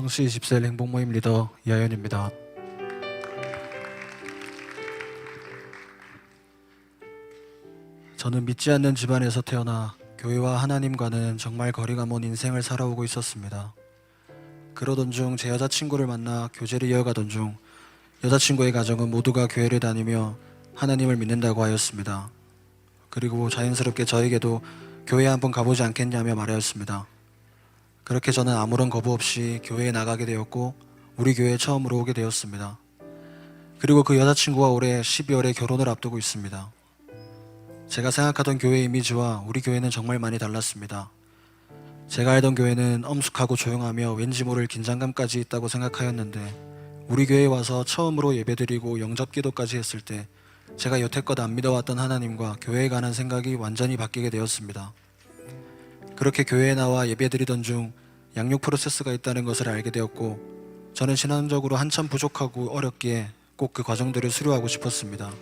청시 20세 행복 모임 리더 이하연입니다. 저는 믿지 않는 집안에서 태어나 교회와 하나님과는 정말 거리가 먼 인생을 살아오고 있었습니다. 그러던 중 제 여자친구를 만나 교제를 이어가던 중 여자친구의 가정은 모두가 교회를 다니며 하나님을 믿는다고 하였습니다. 그리고 자연스럽게 저에게도 교회 한번 가보지 않겠냐며 말하였습니다. 그렇게 저는 아무런 거부 없이 교회에 나가게 되었고 우리 교회에 처음으로 오게 되었습니다. 그리고 그 여자친구와 올해 12월에 결혼을 앞두고 있습니다. 제가 생각하던 교회 이미지와 우리 교회는 정말 많이 달랐습니다. 제가 알던 교회는 엄숙하고 조용하며 왠지 모를 긴장감까지 있다고 생각하였는데 우리 교회에 와서 처음으로 예배드리고 영접 기도까지 했을 때 제가 여태껏 안 믿어왔던 하나님과 교회에 관한 생각이 완전히 바뀌게 되었습니다. 그렇게 교회에 나와 예배드리던 중 양육 프로세스가 있다는 것을 알게 되었고 저는 신앙적으로 한참 부족하고 어렵기에 꼭 그 과정들을 수료하고 싶었습니다.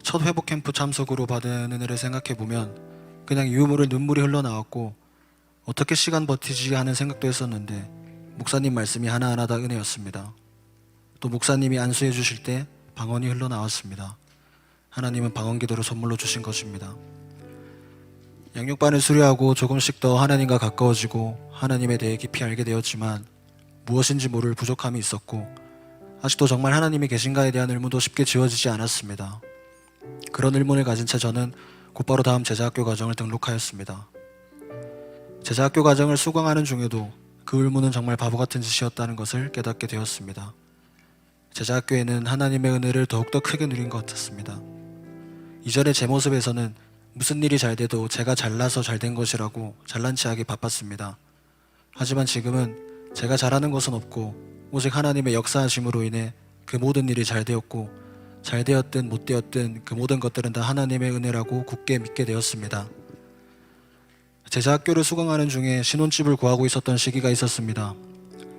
첫 회복 캠프 참석으로 받은 은혜를 생각해 보면 그냥 유물을 눈물이 흘러나왔고 어떻게 시간 버티지 하는 생각도 했었는데 목사님 말씀이 하나하나 다 은혜였습니다. 또 목사님이 안수해 주실 때 방언이 흘러나왔습니다. 하나님은 방언 기도를 선물로 주신 것입니다. 양육반을 수료하고 조금씩 더 하나님과 가까워지고 하나님에 대해 깊이 알게 되었지만 무엇인지 모를 부족함이 있었고 아직도 정말 하나님이 계신가에 대한 의문도 쉽게 지워지지 않았습니다. 그런 의문을 가진 채 저는 곧바로 다음 제자학교 과정을 등록하였습니다. 제자학교 과정을 수강하는 중에도 그 의문은 정말 바보 같은 짓이었다는 것을 깨닫게 되었습니다. 제자학교에는 하나님의 은혜를 더욱더 크게 누린 것 같았습니다. 이전에 제 모습에서는 무슨 일이 잘 돼도 제가 잘나서 잘 된 것이라고 잘난 체하기 바빴습니다. 하지만 지금은 제가 잘하는 것은 없고 오직 하나님의 역사하심으로 인해 그 모든 일이 잘 되었고 잘 되었든 못 되었든 그 모든 것들은 다 하나님의 은혜라고 굳게 믿게 되었습니다. 제자 학교를 수강하는 중에 신혼집을 구하고 있었던 시기가 있었습니다.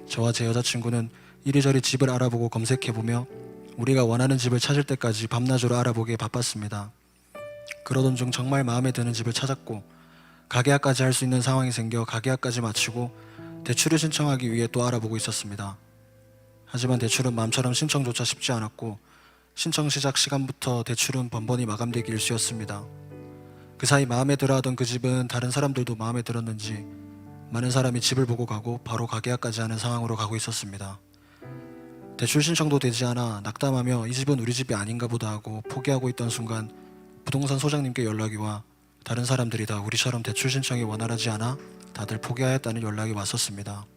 저와 제 여자친구는 이리저리 집을 알아보고 검색해보며 우리가 원하는 집을 찾을 때까지 밤낮으로 알아보기에 바빴습니다. 그러던 중 정말 마음에 드는 집을 찾았고 가계약까지 할 수 있는 상황이 생겨 가계약까지 마치고 대출을 신청하기 위해 또 알아보고 있었습니다. 하지만 대출은 마음처럼 신청조차 쉽지 않았고 신청 시작 시간부터 대출은 번번이 마감되기 일쑤였습니다. 그 사이 마음에 들어하던 그 집은 다른 사람들도 마음에 들었는지 많은 사람이 집을 보고 가고 바로 가계약까지 하는 상황으로 가고 있었습니다. 대출 신청도 되지 않아 낙담하며 이 집은 우리 집이 아닌가 보다 하고 포기하고 있던 순간 부동산 소장님께 연락이 와 다른 사람들이 다 우리처럼 대출 신청이 원활하지 않아 다들 포기하였다는 연락이 왔었습니다.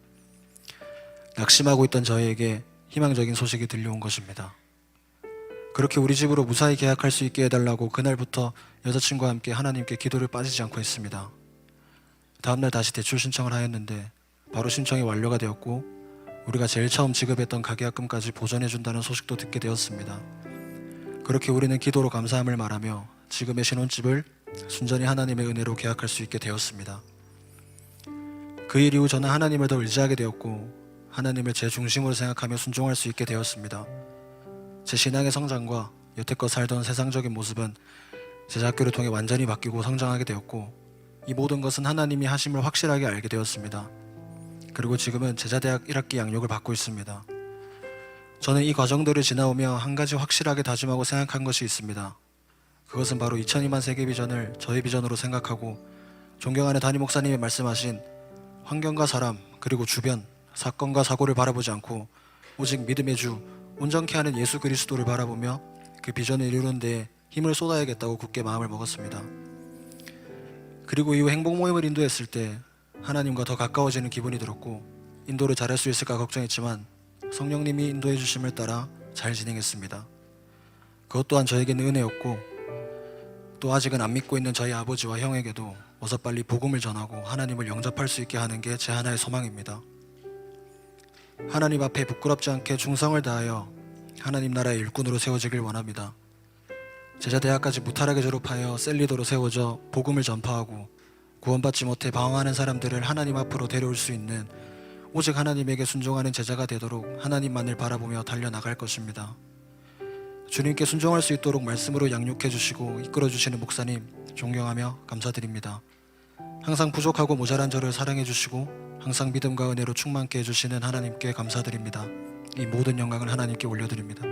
낙심하고 있던 저희에게 희망적인 소식이 들려온 것입니다. 그렇게 우리 집으로 무사히 계약할 수 있게 해달라고 그날부터 여자친구와 함께 하나님께 기도를 빠지지 않고 했습니다. 다음날 다시 대출 신청을 하였는데 바로 신청이 완료가 되었고 우리가 제일 처음 지급했던 가계약금까지 보전해준다는 소식도 듣게 되었습니다. 그렇게 우리는 기도로 감사함을 말하며 지금의 신혼집을 순전히 하나님의 은혜로 계약할 수 있게 되었습니다. 그 일 이후 저는 하나님을 더 의지하게 되었고 하나님을 제 중심으로 생각하며 순종할 수 있게 되었습니다. 제 신앙의 성장과 여태껏 살던 세상적인 모습은 제자학교를 통해 완전히 바뀌고 성장하게 되었고 이 모든 것은 하나님이 하심을 확실하게 알게 되었습니다. 그리고 지금은 제자대학 1학기 양육을 받고 있습니다. 저는 이 과정들을 지나오며 한 가지 확실하게 다짐하고 생각한 것이 있습니다. 그것은 바로 2002만 세계 비전을 저의 비전으로 생각하고 존경하는 담임 목사님이 말씀하신 환경과 사람 그리고 주변 사건과 사고를 바라보지 않고 오직 믿음의 주 온전케 하는 예수 그리스도를 바라보며 그 비전을 이루는 데 힘을 쏟아야겠다고 굳게 마음을 먹었습니다. 그리고 이후 행복 모임을 인도했을 때 하나님과 더 가까워지는 기분이 들었고 인도를 잘할 수 있을까 걱정했지만 성령님이 인도해 주심을 따라 잘 진행했습니다. 그것 또한 저에게는 은혜였고 또 아직은 안 믿고 있는 저희 아버지와 형에게도 어서 빨리 복음을 전하고 하나님을 영접할 수 있게 하는 게 제 하나의 소망입니다. 하나님 앞에 부끄럽지 않게 충성을 다하여 하나님 나라의 일꾼으로 세워지길 원합니다. 제자 대학까지 무탈하게 졸업하여 셀리더로 세워져 복음을 전파하고 구원받지 못해 방황하는 사람들을 하나님 앞으로 데려올 수 있는 오직 하나님에게 순종하는 제자가 되도록 하나님만을 바라보며 달려나갈 것입니다. 주님께 순종할 수 있도록 말씀으로 양육해 주시고 이끌어 주시는 목사님 존경하며 감사드립니다. 항상 부족하고 모자란 저를 사랑해 주시고 항상 믿음과 은혜로 충만케 해 주시는 하나님께 감사드립니다. 이 모든 영광을 하나님께 올려드립니다.